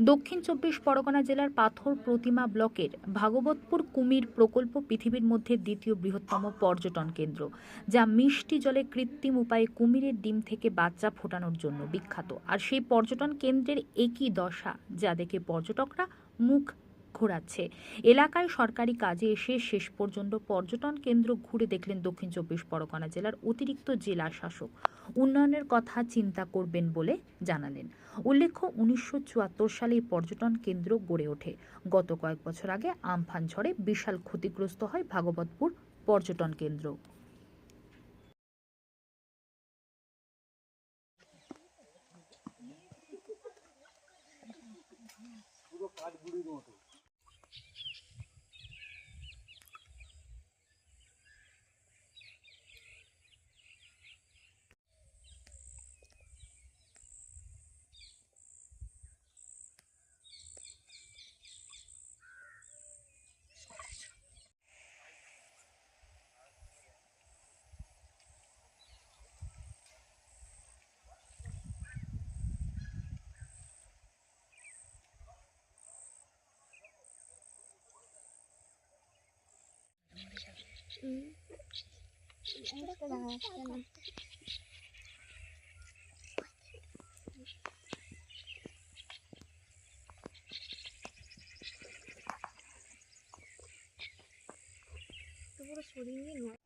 দক্ষিণ চব্বিশ পরগনা জেলার পাথর প্রতিমা ব্লকের ভাগবতপুর কুমির প্রকল্প পৃথিবীর মধ্যে দ্বিতীয় বৃহত্তম পর্যটন কেন্দ্র, যা মিষ্টি জলে কৃত্রিম উপায়ে কুমিরের ডিম থেকে বাচ্চা ফোটানোর জন্য বিখ্যাত। আর সেই পর্যটন কেন্দ্রের একই দশা, যা দেখে পর্যটকরা মুখ ঘোরাচ্ছে। এলাকায় সরকারি কাজে এসে শেষ পর্যন্ত পর্যটন কেন্দ্র ঘুরে দেখলেন দক্ষিণ চব্বিশ পরগনা জেলার অতিরিক্ত জেলা শাসক। উন্নয়নের কথা চিন্তা করবেন বলে জানালেন। উল্লেখ্য, উনিশশো চুয়াত্তর সালে পর্যটন কেন্দ্র গড়ে ওঠে। গত কয়েক বছর আগে আমফান ঝড়ে বিশাল ক্ষতিগ্রস্ত হয় ভাগবতপুর পর্যটন কেন্দ্র। পুরো うん。だから、してない。それ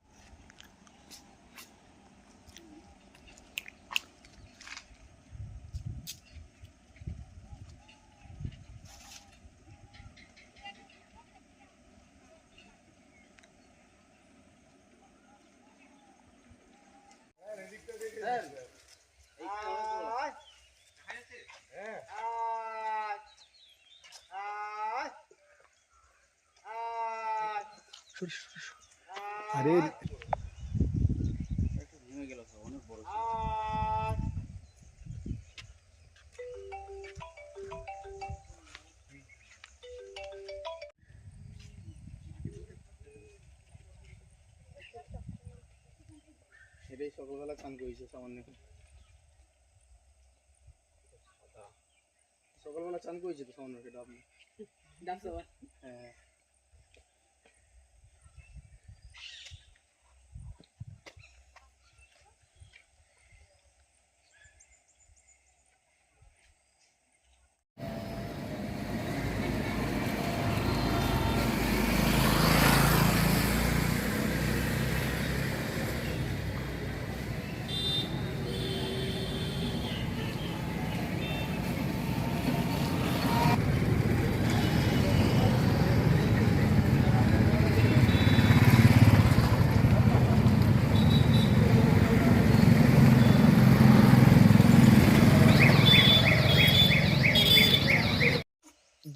আরে এটাই সকালবেলা চান করেছে সামান্য সকালবেলা চান করেছে তো সামান্য আপনি হ্যাঁ।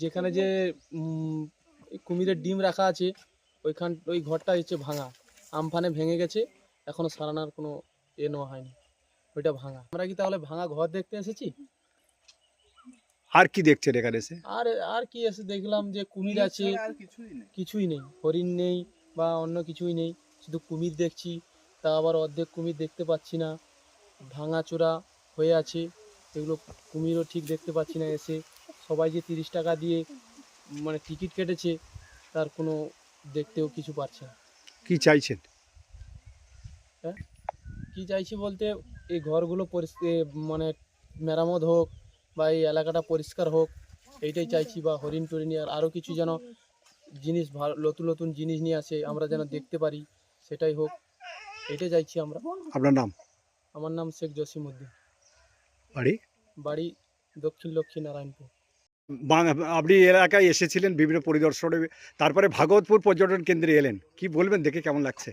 যেখানে যে উম, কুমিরের ডিম রাখা আছে ওইখান ওই ঘরটা হচ্ছে ভাঙা। আমফানে ভেঙে গেছে এখনও সারানোর কোনো এ নেওয়া হয়নি। ওইটা ভাঙা। আমরা কি তাহলে ভাঙা ঘর দেখতে এসেছি? আর কি দেখছেন এখানে এসে? আর আর কি এসে দেখলাম যে কুমির আছে। কিছুই নেই। হরিণ নেই বা অন্য কিছুই নেই। শুধু কুমির দেখছি তা আবার অর্ধেক কুমির দেখতে পাচ্ছি না। ভাঙাচোরা হয়ে আছে। এগুলো কুমিরও ঠিক দেখতে পাচ্ছি না এসে। সবাই যে তিরিশ টাকা দিয়ে মানে টিকিট কেটেছে তার কোনো দেখতেও কিছু পাচ্ছে না। কি চাইছেন? হ্যাঁ? কি চাইছি বলতে এই ঘরগুলো মানে মেরামত হোক বা এই এলাকাটা পরিষ্কার হোক এইটাই চাইছি বা হরিণ টরিণ আর আরও কিছু যেন জিনিস ভালো নতুন নতুন জিনিস নিয়ে আসে আমরা যেন দেখতে পারি সেটাই হোক এটাই চাইছি আমরা। আপনার নাম? আমার নাম শেখ জসিমউদ্দিন। বাড়ি? বাড়ি দক্ষিণ লক্ষ্মী নারায়ণপুর আপনি এলাকায় এসেছিলেন বিভিন্ন পরিদর্শনে, তারপরে ভাগবতপুর পর্যটন কেন্দ্রে এলেন। কি বলবেন দেখে কেমন লাগছে?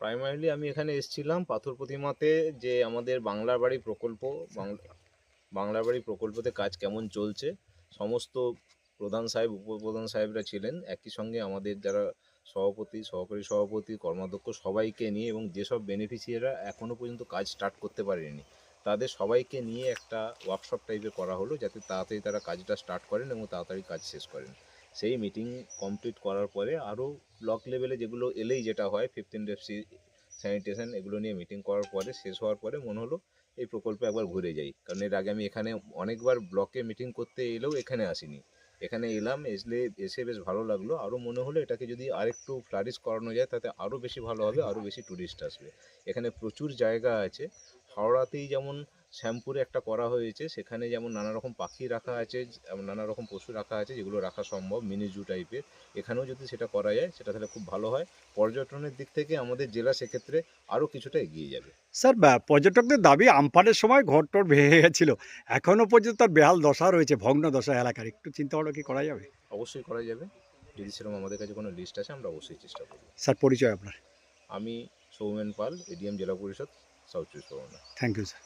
প্রাইমারিলি আমি এখানে এসেছিলাম পাথর প্রতিমাতে যে আমাদের বাংলার বাড়ি প্রকল্প বাংলা বাংলার বাড়ি প্রকল্পতে কাজ কেমন চলছে, সমস্ত প্রধান সাহেব, উপপ্রধান সাহেবরা ছিলেন। একই সঙ্গে আমাদের যারা সভাপতি, সহকারী সভাপতি, কর্মাধ্যক্ষ সবাইকে নিয়ে এবং যেসব বেনিফিশিয়াররা এখনও পর্যন্ত কাজ স্টার্ট করতে পারেনি তাদের সবাইকে নিয়ে একটা ওয়ার্কশপ টাইপের করা হলো যাতে তাড়াতাড়ি তারা কাজটা স্টার্ট করেন এবং তাড়াতাড়ি কাজ শেষ করেন। সেই মিটিং কমপ্লিট করার পরে আরও ব্লক লেভেলে যেগুলো এলেই যেটা হয় ফিফটিন ডেপসি স্যানিটেশন এগুলো নিয়ে মিটিং করার পরে, শেষ হওয়ার পরে মনে হলো এই প্রকল্পে একবার ঘুরে যাই। কারণ এর আগে আমি এখানে অনেকবার ব্লকে মিটিং করতে এলেও এখানে আসিনি। এখানে এলাম, এসলে, এসে বেশ ভালো লাগল। আরও মনে হলো এটাকে যদি আরেকটু ফ্লারিশ করানো যায়, তাতে আরও বেশি ভালো হবে, আরও বেশি ট্যুরিস্ট আসবে। এখানে প্রচুর জায়গা আছে। হাওড়াতেই যেমন শ্যামপুরে একটা করা হয়েছে সেখানে যেমন নানা রকম পাখি রাখা আছে নানা রকম পশু রাখা আছে যেগুলো রাখা সম্ভব মিনি জু টাইপের এখানেও যদি সেটা করা যায় সেটা তাহলে খুব ভালো হয়। পর্যটনের দিক থেকে আমাদের জেলা সেক্ষেত্রে আরও কিছুটা এগিয়ে যাবে। স্যার পর্যটকদের দাবি আমফানের সময় ঘর টর ভেঙে গেছিল। এখনও পর্যন্ত তার বেহাল দশা রয়েছে ভগ্ন দশা এলাকার। একটু চিন্তা ভাবনা কি করা যাবে? অবশ্যই করা যাবে। যদি সেরকম আমাদের কাছে কোনো লিস্ট আছে আমরা অবশ্যই চেষ্টা করব। স্যার পরিচয় আপনার। আমি সৌমেন পাল এডিএম জেলা পরিষদ। সাউথ চব্বিশ পরগনা থ্যাংক ইউ স্যার